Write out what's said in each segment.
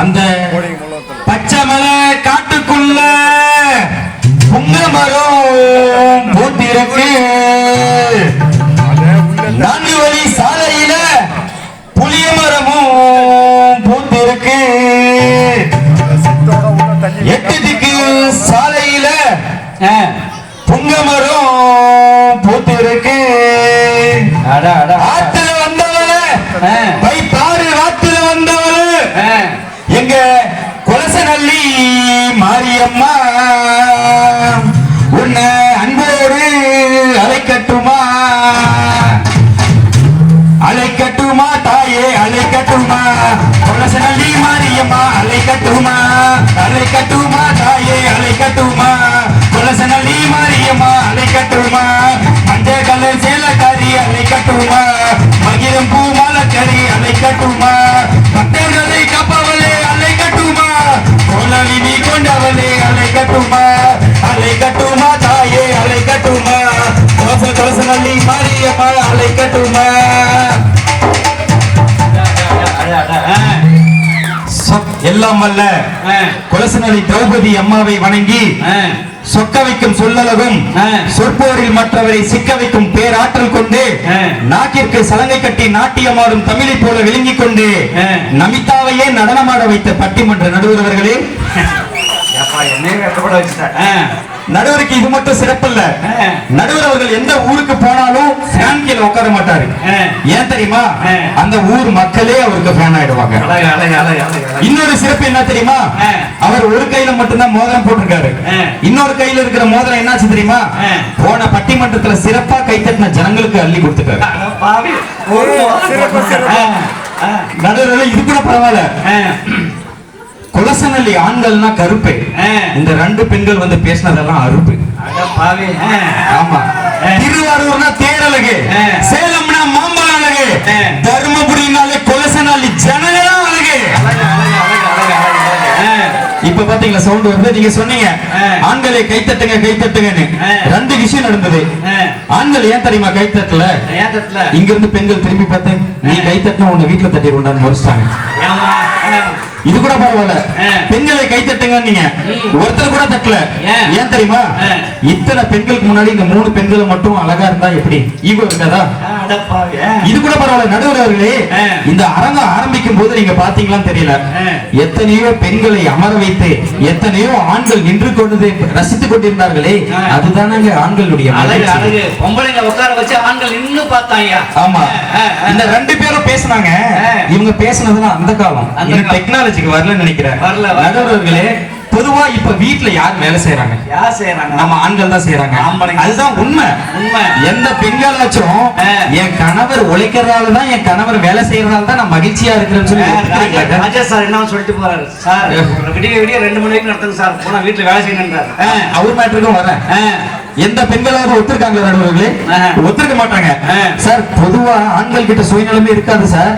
அந்த பச்சை மலை காட்டுக்குள்ள புங்க மரம் பூத்திருக்கு. நான்கு வழி சாலையில புளிய மரமும் பூத்திருக்கு. எட்டு திக்கு சாலையில புங்க மரம் பூத்திருக்கு. ஆத்துல வந்தவள பைத்தாறு கொலசநல்லி மாரியம்மா அலை கட்டுமா? தாயே அலை கட்டுமா? கொலசநல்லி மாரியம்மா அலை கட்டுமா? மஞ்சள் கலர் சேலக்காரி அலை கட்டுமா? மகிழம் பூ மாலக்கறி அலை அழைக்கட்டுமா பக்தர்களை காப்பவளே அழைக்கட்டுமா கோலவினி கொண்டவளே அலை கட்டுமா? அலை கட்டுமா தாயே அலை கட்டுமா? கொலசநல்லி மாரியம்மா அலை கட்டுமா? எல்லாம் வல்ல குலசனரி திரௌபதி அம்மாவை வணங்கி சொக்க வைக்கும் சொல்லளவும் சொற்போரில் மற்றவரை சிக்க வைக்கும் பேராற்றல் கொண்டு நாக்கிற்கு சலங்கை கட்டி நாட்டியமாடும் தமிழை போல விளங்கிக் கொண்டு நமிதாவையே நடனமாட வைத்த பட்டிமன்ற நடுவர் அவர்களே. நடுவருக்கு இது மட்டும் சிறப்பல்ல. நடுவர் அவர்கள் எந்த ஊருக்கு போனாலும் ஃபேன் கீழ உட்கார மாட்டாரு. ஏன் தெரியுமா? அந்த ஊர் மக்களே அவருக்கு ஃபேன் ஆயிடுவாங்க. இன்னொரு சிறப்பு என்ன தெரியுமா? அவர் ஒரு கையில மட்டும்தான் மோதிரம் போட்டிருக்காரு. இன்னொரு கையில இருக்கிற மோதிரம் என்னாச்சு தெரியுமா? போன பட்டிமன்றத்துல சிறப்பா கைத்தட்டின ஜனங்களுக்கு அள்ளி கொடுத்துட்டாரு. நடுவர்கள் இது கூட பரவாயில்ல. குலசனல்லி ஆண்கள்னா கருப்பு. இந்த ரெண்டு பெண்கள் வந்து பேசினதெல்லாம் அருப்பு. ஆமா. திருவாரூர்னா தேரழகு. சேலம்னா மாம்பழ அழகு தருமபுரினாலே கொலசனல்லி ஜனங்களா அழகு. இப்ப பாத்தீங்களா சவுண்ட் வந்து நீங்க சொன்னீங்க. ஆண்களை கைத்தட்டுங்க கைத்தட்டுங்கன்னு. ரெண்டு விஷயம் நடந்தது. ஆண்கள் ஏன் தெரியுமா கைத்தட்டல? இங்க இருந்து பெண்கள் திரும்பி பார்த்து நீ கைத்தட்டினா உன்னை வீட்டுல தட்டிடுவோம்டான்னு முடிச்சிட்டாங்க இது கூட பரவாயில்ல. பெண்களை கை தட்டுங்க நீங்க ஒருத்தர் கூட தட்டல. ஏன்? தெரியுமா. இத்தனை பெண்களுக்கு முன்னாடி இந்த மூணு பெண்கள் மட்டும் அழகா இருந்தா எப்படி? ஈகோ இருக்காதா? இது கூட பரவாயில்ல நடுவர் அவர்களே. இந்த அரங்கம் ஆரம்பிக்கும் போது நீங்க பாத்தீங்களான்னு தெரியல. எத்தனையோ பெண்களை அமர வைத்து எத்தனையோ ஆண்கள் நின்று கொண்டு ரசித்துக் கொண்டிருந்தார்களே. அதுதானங்க ஆண்களுடைய அழகு பொம்பளைங்க உட்கார வச்சு ஆண்கள் இன்னும் பார்த்தாங்க ஆமா. இந்த ரெண்டு பேரும் பேசுனாங்க. இவங்க பேசுனதுலாம் அந்த காலம். டெக்னாலஜிக்கு வரலன்னு நினைக்கிறேன் வரல. நடுவர்களே பொதுவா இப்ப வீட்ல யார் வேலை செய்யறாங்க யார் செய்யறாங்க நம்ம ஆண்கள் தான் செய்யறாங்க. அதுதான் உண்மை உண்மை. எந்த பெண்களாச்சும் ஆ. என் கணவர் உழைக்கிறதால தான் என் கணவர் வேலை செய்யறதால தான் நான் மகிழ்ச்சியா இருக்கிறேன்னு சொல்லி? ராஜா சார் என்ன சொல்லிட்டு போறாரு சார் விடிய விடிய ரெண்டு மணி வரைக்கும் நடத்துங்க சார் போனா வீட்டுல வேலை செய்யணுன்றாரு அவர் மேட்டருக்கும் வரேன். எந்த பெண்களாவது ஒத்துருக்காங்க நடுவர்களே. ஒத்துருக்க மாட்டாங்க. சார் பொதுவா ஆண்கள் கிட்ட சுயநலமே இருக்காது சார்.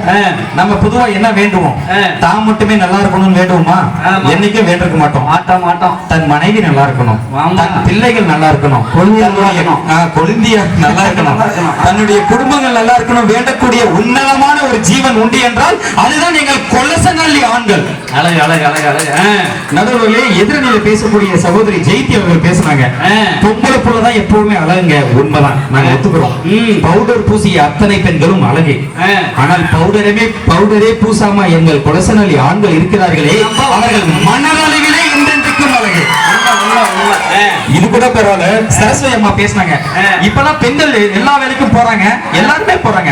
நம்ம பொதுவா என்ன வேண்டுவோம். தான் மட்டுமே நல்லா இருக்கணும்னு வேண்டுவோமா. என்னைக்கும் வேண்டிருக்க மாட்டோம் மாட்டோம் மாட்டோம் தன் மனைவி நல்லா இருக்கணும். தன் பிள்ளைகள் நல்லா இருக்கணும் கொழுந்தியார் நல்லா இருக்கணும். தன்னுடைய குடும்பங்கள் நல்லா இருக்கணும் வேண்டக்கூடிய உன்னதமான ஒரு ஜீவன் உண்டு என்றால் அதுதான் எங்கள் கொலசநல்லி ஆண்கள் அழகு அழகு அழகு அழகு. நடுவர்களே எதிரணியில பேசக்கூடிய சகோதரி ஜெயந்தி அவர்கள் பேசுனாங்க ஆ. பொம்பளை புள்ளதான் எப்பவுமே அழகுங்க. உண்மைதான். நாங்க ஒத்துக்கிறோம். பவுடர் பூசிய அத்தனை பெண்களும் அழகு. ஆனால் பவுடரமே பவுடரே பூசாம எங்கள் கொலசனலி ஆண்கள் இருக்கிறார்களே அவர்கள் மனதளவிலே என்றென்றைக்கும் அழகு. இது கூட பரவாயில்ல. சரஸ்வதி அம்மா பேசினாங்க. இப்பெல்லாம் பெண்கள் எல்லா வேலைக்கும் போறாங்க. எல்லாருமே போறாங்க.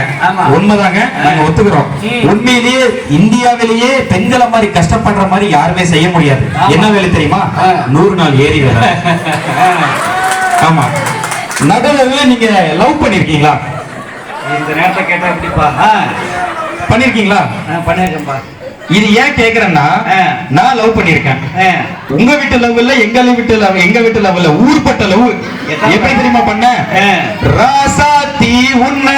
உண்மைதாங்க. நாங்க ஒத்துக்கிறோம். உண்மையிலேயே இந்தியாவிலேயே பெண்களை மாதிரி கஷ்டப்படுற மாதிரி யாருமே செய்ய முடியாது. என்ன வேலை தெரியுமா. நூறு நாள் ஏறி வேலை. ஆமா நடுவில் நீங்க லவ் பண்ணிருக்கீங்களா இந்த நேரத்தை கேட்டா எப்படிப்பா. பண்ணிருக்கீங்களா பண்ணிருக்கேன்ப்பா இது ஏன் கேக்குறேன்னா. நான் லவ் பண்ணிருக்கேன். உங்க வீட்டு லவ் இல்ல எங்க வீட்டு லவ் எங்க வீட்டு லவ் இல்ல ஊர்பட்ட லவ் எப்படி தெரியுமா பண்ண. ராசாத்தி உன்னை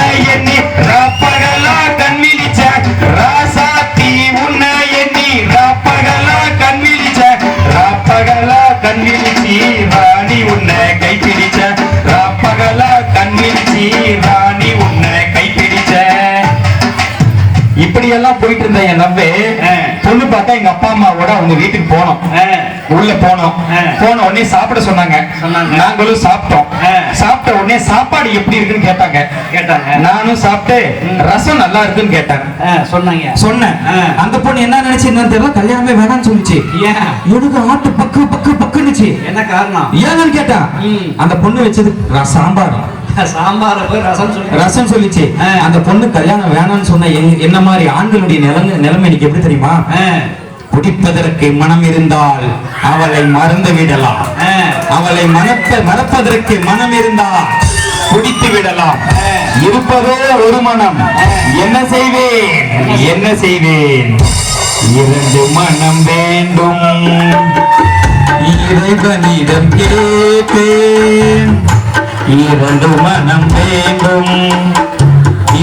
என் நம்பி. பொண்ணு பார்த்தா எங்க அப்பா அம்மாவோட அவங்க வீட்டுக்கு போனோம். உள்ள போனோம். போன உடனே சாப்பிட சொன்னாங்க. நாங்களும் சாப்பிட்டோம். சாப்பிட்ட உடனே சாப்பாடு எப்படி இருக்குன்னு கேட்டாங்க. கேட்டாங்க. நானும் சாப்பிட்டு ரசம் நல்லா இருக்குன்னு கேட்டேன். ஆ, சொன்னாங்க. சொன்னேன். அந்த பொண்ணு என்ன நினைச்சு என்னன்னு தெரியல? கல்யாணமே வேணாம்னு சொல்லுச்சு. எனக்கு ஆட்டு பக்கு பக்கு பக்குன்னுச்சு. என்ன காரணம்? ஏன்னு கேட்டா. அந்த பொண்ணு வச்சது சாம்பார். சாம்பார ரசம் சொல்லி ரசம் சொல்லிச்சு. அந்த பொண்ணு கல்யாணம் வேணாம்னு சொன்ன என்ன மாதிரி ஆண்களுடைய நிலைமை நிலைமை இன்னைக்கு எப்படி தெரியுமா? குடிப்பதற்கு மனம் இருந்தால் அவளை மறந்து விடலாம். அவளை மனப்ப மறப்பதற்கு மனம் இருந்தால் குடித்து விடலாம். இருப்பதோ ஒரு மனம். என்ன செய்வேன்? என்ன செய்வேன்? இரண்டு மனம் வேண்டும். இறைவனிடம் கேட்பேன். இரண்டு மனம் வேண்டும்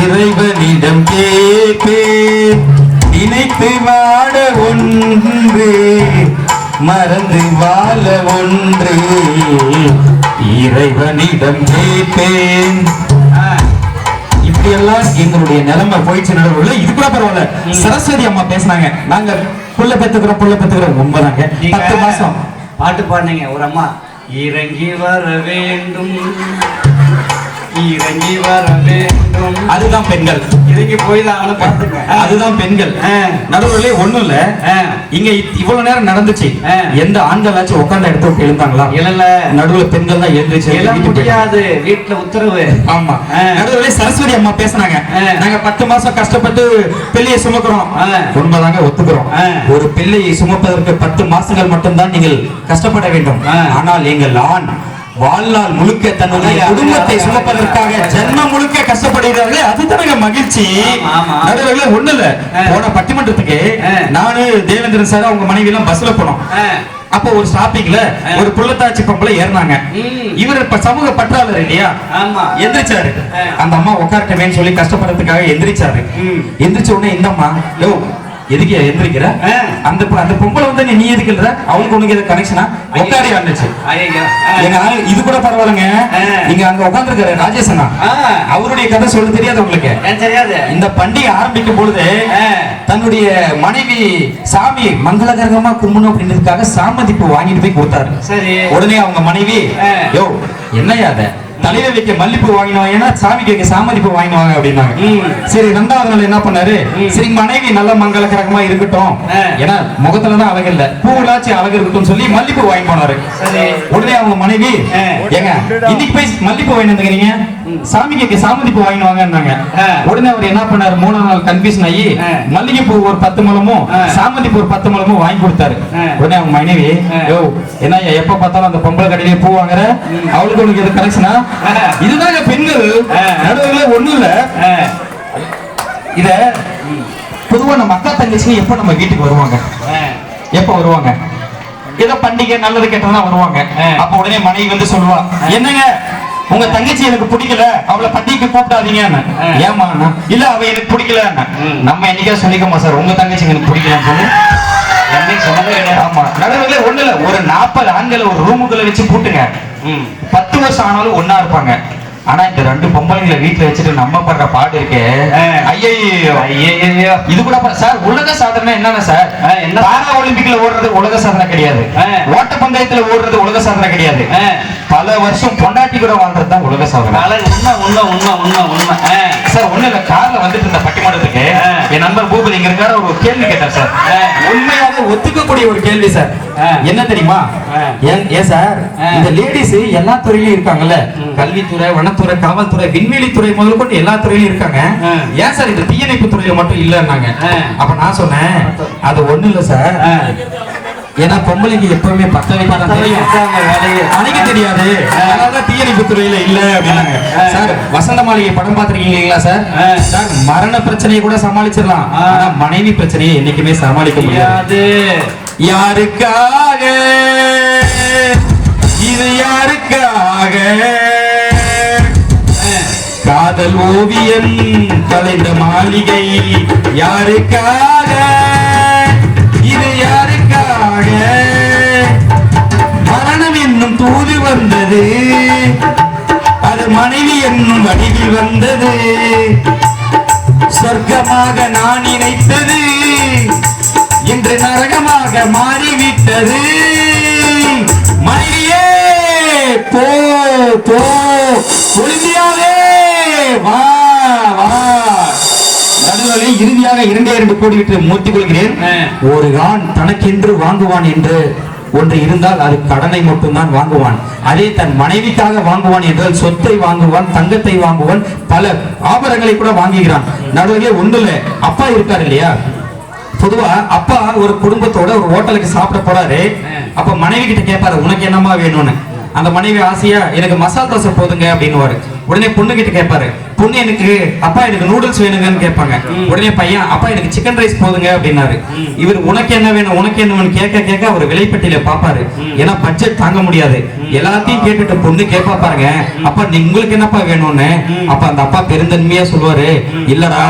இறைவனிடம் கேட்பேன். நினைத்து வாழ ஒன்று. மறந்து வாழ ஒன்று. இறைவனிடம் கேட்பேன். ஆ. இப்படி எல்லாம் எங்களுடைய நிலைமை போயிடுச்சு நடுவில் இது கூட பரவாயில்ல. சரஸ்வதி அம்மா பேசினாங்க. நாங்க புள்ள பெத்துக்கிறோம் புள்ள பெத்துக்கிறோம். உண்மைதாங்க. பத்து மாசம். பாட்டு பாடுனீங்க ஒரு அம்மா. இறங்கி வர வேண்டும். இறங்கி வர வேண்டும் அதுதான் பெண்கள் இறங்கி போய் தான் அதுதான் பெண்கள். நடுவுல ஒண்ணும் இல்ல. இங்க இவ்வளவு நேரம் நடந்துச்சு. எந்த ஆண்களாச்சும் உட்கார்ந்த இடத்த விட்டு எழுந்தாங்களா இல்ல நடுவுல பெண்கள் தான் எழுந்துச்சு. முடியாது வீட்டுல உத்தரவு ஆமா. நடுவுல சரஸ்வதி அம்மா பேசுனாங்க. நாங்க பத்து மாசம் கஷ்டப்பட்டு பிள்ளையை சுமக்கிறோம். உண்மைதாங்க ஒத்துக்கிறோம். ஒரு பிள்ளையை சுமப்பதற்கு பத்து மாசங்கள் மட்டும்தான் நீங்கள் கஷ்டப்பட வேண்டும். ஆனால் எங்கள் ஆண் வாழ்நாள் முழுக்க தன்னுடைய குடும்பத்தை சுமப்பதற்காக. ஜென்மம் முழுக்க கஷ்டப்படுகிறார்களே அதுதானங்க மகிழ்ச்சி. நடுவுல ஒண்ணு இல்ல. போன பட்டிமன்றத்துக்கு. நானு தேவேந்திரன் சார் அவங்க மனைவி எல்லாம் பஸ்ல போனோம். அப்போ ஒரு ஸ்டாப்பிங்ல. ஒரு புள்ளத்தாச்சி பொம்பளை ஏறினாங்க. இவர் இப்ப சமூக பற்றாளர் இல்லையா எந்திரிச்சாரு. அந்த அம்மா உட்காரட்டமேன்னு சொல்லி கஷ்டப்படுறதுக்காக எந்திரிச்சாரு. எந்திரிச்ச உடனே இந்த அம்மா எதுக்கு எந்திரிக்கிற. அந்த அந்த பொம்பளை வந்து நீ- நீ எதுக்கு இல்ல அவளுக்கு உனக்கு எது கனெக்ஷனா உட்காரி வந்துச்சு ஐயோ எங்க ஆளு இது கூட பரவாயில்லைங்க. நீங்க அங்க உட்காந்துருக்காரு ராஜேஷ் அண்ணா. அவருடைய கதை சொல்ல தெரியாது உங்களுக்கு. ஏன் தெரியாது. இந்த பண்டிகை ஆரம்பிக்கும் பொழுது. தன்னுடைய மனைவி சாமி மங்களகரமா கும்பணும் அப்படின்றதுக்காக சாமதிப்பு வாங்கிட்டு போய் கொடுத்தாரு. சரி. உடனே அவங்க மனைவி. யோ என்னையா அத? தலையில வைக்க மல்லிப்பூ வாங்கினவாங்கன்னா சாமிக்கு வைக்க சாமதிப்பு வாங்கினவாங்க அப்படின்னாங்க. சரி ரெண்டாவது நாள் என்ன பண்ணாரு. சரி மனைவி நல்ல மங்களகரமா இருக்கட்டும். ஏன்னா முகத்துல தான் அழகு இல்ல பூவலாச்சும் அழகு இருக்கட்டும் சொல்லி மல்லிப்பூ வாங்கி போனாரு. உடனே அவங்க மனைவி. ஏங்க இன்னைக்கு போய் மல்லிப்பூ வாங்கி வந்துக்கிறீங்க சாமிக்கு வைக்க சாமதிப்பு வாங்கினவாங்கன்னாங்க ஆ. உடனே அவர் என்ன பண்ணாரு மூணாவது நாள் கன்ஃபியூஷன் ஆகி. மல்லிகைப்பூ ஒரு பத்து முழமும் ஆ. சாமந்திப்பூ ஒரு பத்து முழமும் வாங்கி கொடுத்தாரு. உடனே அவங்க மனைவி. யோ என்ன எப்ப பார்த்தாலும் அந்த பொம்பளை கடையிலே பூ வாங்குற அவளுக்கு உனக்கு எது கனெக்ஷனா ஆ. இதுதாங்க பெண்கள். நடுவில் ஒண்ணும் இல்ல. இத பொதுவா நம்ம அக்கா தங்கச்சிங்க எப்ப நம்ம வீட்டுக்கு வருவாங்க. எப்ப வருவாங்க? ஏதோ பண்டிகை நல்லது கெட்டதா வருவாங்க. அப்ப உடனே மனைவி வந்து சொல்லுவா என்னங்க உங்க தங்கச்சி எனக்கு பிடிக்கல. அவளை பண்டிகைக்கு கூப்பிடாதீங்கன்னு. ஆ. ஏமா இல்ல அவ எனக்கு பிடிக்கல. நம்ம என்னைக்கா சொல்லிக்கோமா சார் உங்க தங்கச்சி எனக்கு பிடிக்கலன்னு சொல்லி? என்னைக்கு சொன்னதே கிடையாது. ஆமா. நடுவில் ஒண்ணு இல்ல. ஒரு நாற்பது ஆண்களை ஒரு ரூமுக்குள்ள வச்சு கூட்டுங்க. ம். பத்து வருஷம் ஆனாலும் ஒண்ணா இருப்பாங்க ஆனா இந்த ரெண்டு பொம்பளைங்களை வீட்டுல வச்சுட்டு நம்ம படுற பாடு இருக்கே. ஐயோ ஐயையையோ. இது கூட சார் உலக சாதனை என்னன்னா சார் என்ன? பாரா ஒலிம்பிக்ல ஓடுறது உலக சாதனை கிடையாது. ஓட்ட பந்தயத்துல ஓடுறது உலக சாதனை கிடையாது. பல வருஷம் பொண்டாட்டி கூட வாழ்றது தான் உலக சாதனை உண்மை உண்மை உண்மை உண்மை உண்மை. சார் ஒண்ணு இல்ல கார்ல வந்துட்டு இருந்த பட்டிமன்றத்துக்கு. என் நண்பர் பூபதி இங்க இருக்காரு ஒரு கேள்வி கேட்டார் சார். உண்மையாக ஒத்துக்கக்கூடிய ஒரு கேள்வி சார். என்ன தெரியுமா. ஏன் சார். இந்த லேடிஸ் எல்லா துறையிலும் இருக்காங்கல்ல. கல்வித்துறை வனத்துறை காவல்துறை விண்வெளி துறை முதல் கொண்டு எல்லா துறையிலும் இருக்காங்க. ஏன் சார் இந்த தீயணைப்பு துறையில மட்டும் இல்லன்னாங்க. அப்ப நான் சொன்னேன் அது ஒண்ணு இல்ல சார். ஏன்னா பொம்பளைக்கு எப்பவுமே பத்த தான் தெரியும். அணைக்க தெரியாது. அதனாலதான் தீயணைப்பு துறையில இல்ல அப்படின்னாங்க. சார் வசந்த மாளிகை படம் பார்த்திருக்கீங்களா சார். சார் மரண பிரச்சனையை கூட சமாளிச்சிடலாம். ஆனா மனைவி பிரச்சனையை என்னைக்குமே சமாளிக்க முடியாது. முடியாது. யாருக்காக? இது யாருக்காக? காதல் ஓவியம் கலைந்த மாளிகை யாருக்காக? தூது வந்தது. அது மனைவி என்னும் வடிவில் வந்தது. சொர்க்கமாக நான் நினைத்தது. இன்று நரகமாக மாறிவிட்டது. மனைவியே போ போ ஒளிந்தியாவே வா வா. நடுவரை இறுதியாக இரண்டே இரண்டு கோடிவிட்டு மூர்த்திக் கொள்கிறேன். ஒரு ஆண் தனக்கென்று வாங்குவான் என்று ஒன்று இருந்தால் அது கடனை மட்டும்தான் வாங்குவான். அதே தன் மனைவிக்காக வாங்குவான் என்றால் சொத்தை வாங்குவான் தங்கத்தை வாங்குவான் பல ஆபரணங்களை கூட வாங்குகிறான். நடுவர்களே ஒண்ணுல அப்பா இருக்காரு இல்லையா? பொதுவா அப்பா ஒரு குடும்பத்தோட ஒரு ஹோட்டலுக்கு சாப்பிட போறாரு. அப்ப மனைவி கிட்ட கேட்பாரு உனக்கு என்னமா வேணும்னு? அந்த மனைவி ஆசையா எனக்கு மசாலா தோசை போதுங்க அப்படின்னு உடனே பொண்ணு கிட்ட கேட்பாரு பொண்ணு எனக்கு அப்பா எனக்கு நூடுல்ஸ் வேணுங்கன்னு கேட்பாங்க. உடனே பையன் அப்பா எனக்கு சிக்கன் ரைஸ் போதுங்க அப்படின்னாரு. இவர் உனக்கு என்ன வேணும் உனக்கு என்ன வேணும் கேட்க கேட்க அவர் விலைப்பட்டியல பாப்பாரு. ஏன்னா பட்ஜெட் தாங்க முடியாது. எல்லாத்தையும் கேட்டுட்டு பொண்ணு கேட்பா பாருங்க. அப்பா நீ உங்களுக்கு என்னப்பா வேணும்னு? அப்ப அந்த அப்பா பெருந்தன்மையா சொல்லுவாரு. இல்லடா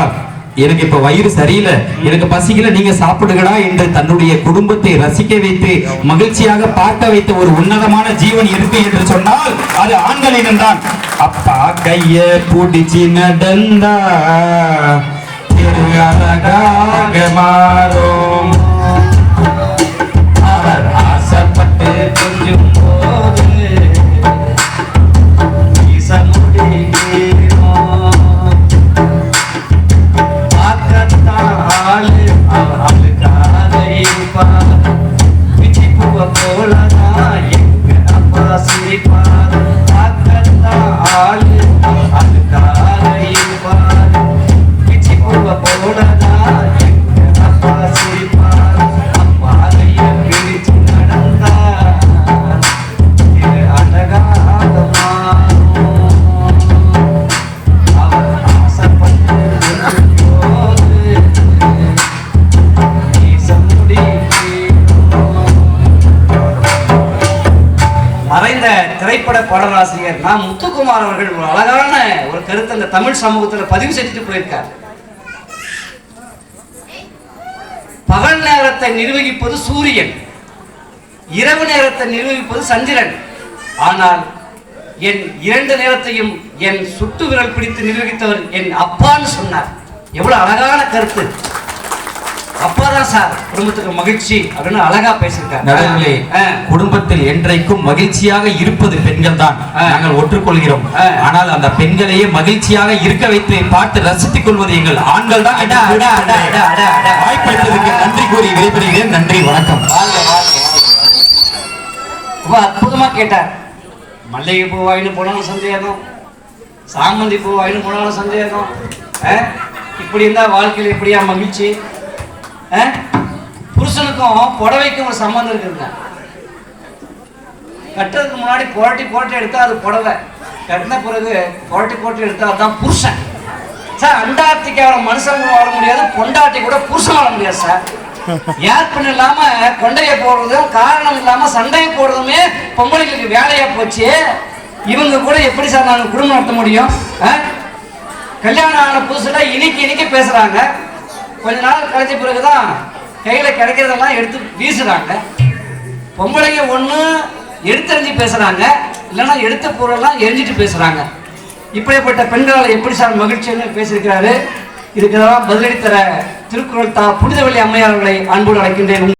எனக்கு இப்ப வயிறு சரியில்லை எனக்கு பசிக்கல நீங்க சாப்பிடுகடா என்று தன்னுடைய குடும்பத்தை ரசிக்க வைத்து மகிழ்ச்சியாக பார்க்க வைத்த ஒரு உன்னதமான ஜீவன் இருக்கு என்று சொன்னால் அது ஆண்களிடம் தான் அப்பா கைய பிடிச்சி நடந்தா அழகாக மாறும். அவர் ஆசைப்பட்டு கொஞ்சம் Hola. திரைப்பட பாடலாசிரியர் நான் முத்துக்குமார் அவர்கள் ஒரு அழகான ஒரு கருத்து அந்த தமிழ் சமூகத்தில் பதிவு செஞ்சுட்டு போயிருக்கார். பகல் நேரத்தை நிர்வகிப்பது சூரியன் இரவு நேரத்தை நிர்வகிப்பது சந்திரன். ஆனால் என் இரண்டு நேரத்தையும் என் சுட்டு விரல் பிடித்து நிர்வகித்தவர் என் அப்பான்னு சொன்னார். எவ்வளவு அழகான கருத்து. அப்பாதான் சார் குடும்பத்துக்கு மகிழ்ச்சி அப்படின்னு அழகா பேசியிருக்காரு நடுவிலே ஆ. குடும்பத்தில் என்றைக்கும் மகிழ்ச்சியாக இருப்பது பெண்கள் தான். நாங்கள் ஒற்றுக்கொள்கிறோம். ஆனால் அந்த பெண்களையே மகிழ்ச்சியாக இருக்க வைத்து பார்த்து ரசித்துக் கொள்வது எங்கள் ஆண்கள் தான். வாய்ப்பளித்ததற்கு நன்றி கூறி விடைபெறுகிறேன் நன்றி வணக்கம் அற்புதமா கேட்டார் மல்லிகை பூ வாங்கிட்டு போனாலும் சந்தேகம் சாமந்தி பூ வாங்கிட்டு போனாலும் சந்தேகம்? இப்படி இருந்தா வாழ்க்கையில் எப்படியா மகிழ்ச்சி? புருஷனுக்கும் புடவைக்கும் ஒரு சம்மந்தம் இருக்குதுங்க கட்டுறதுக்கு முன்னாடி புரட்டி போட்டு எடுத்தா அது புடவை. கட்டின பிறகு புரட்டி போட்டு எடுத்தா அதுதான் புருஷன். சார் அண்டார்டிகாவில் மனுஷன் வாழ முடியாது பொண்டாட்டி கூட புருஷன் வாழ முடியாது சார். ஏற்பன் இல்லாம கொண்டையை போடுறதும் காரணம் இல்லாம சண்டையை போடுறதுமே பொம்பளைங்களுக்கு வேலையா போச்சு. இவங்க கூட எப்படி சார் நாங்க குடும்பம் நடத்த முடியும்? ஆ? கல்யாணம் ஆன புதுசுல இனிக்கு இனிக்கு பேசுறாங்க. கொஞ்ச நாள் கழிச்ச பிறகுதான் கையில கிடைக்கிறதெல்லாம் எடுத்து வீசுறாங்க. பொம்பளைங்க ஒண்ணு எடுத்தறிஞ்சு பேசுறாங்க. இல்லைன்னா எடுத்த பொருளெல்லாம் எரிஞ்சிட்டு பேசுறாங்க. இப்படிப்பட்ட பெண்களால் எப்படி சார் மகிழ்ச்சின்னு பேசியிருக்கிறாரு? இதுக்கெல்லாம் பதிலடி தர திருக்குறள் தா புனிதவெளி அம்மையார்களை அன்போடு அழைக்கின்றேன்.